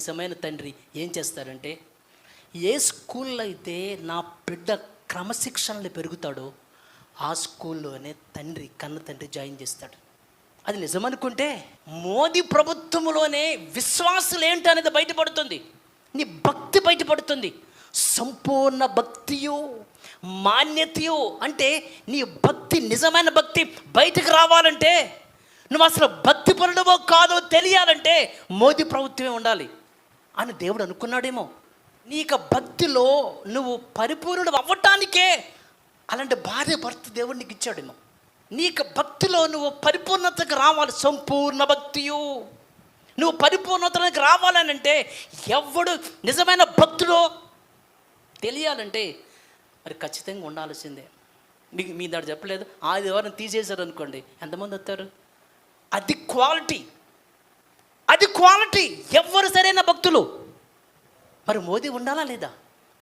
నిజమైన తండ్రి ఏం చేస్తారంటే ఏ స్కూల్లో అయితే నా బిడ్డ క్రమశిక్షణలు పెరుగుతాడో ఆ స్కూల్లోనే తండ్రి కన్న తండ్రి జాయిన్ చేస్తాడు. అది నిజమనుకుంటే మోదీ ప్రభుత్వంలోనే విశ్వాసులు ఏంటి అనేది బయటపడుతుంది. నీ భక్తి బయటపడుతుంది. సంపూర్ణ భక్తియు మాన్యతయు అంటే నీ భక్తి నిజమైన భక్తి బయటకు రావాలంటే నువ్వు అసలు భక్తి పరుడవో కాదో తెలియాలంటే మోదీ ప్రభుత్వమే ఉండాలి. అని దేవుడు అనుకున్నాడేమో. నీకు భక్తిలో నువ్వు పరిపూర్ణుడు అవ్వటానికే అలాంటి భార్య భర్త దేవుడు నీకు ఇచ్చాడేమో. నీకు భక్తిలో నువ్వు పరిపూర్ణతకు రావాలి సంపూర్ణ భక్తియు. నువ్వు పరిపూర్ణతకు రావాలనంటే ఎవడు నిజమైన భక్తుడో తెలియాలంటే మరి ఖచ్చితంగా ఉండాల్సిందే. మీకు మీ దాడు చెప్పలేదు? ఆదివారం తీసేశారు అనుకోండి. ఎంతమంది వస్తారు? అది క్వాలిటీ. అది క్వాలిటీ. ఎవరు సరే మరి మోదీ ఉండాలా లేదా?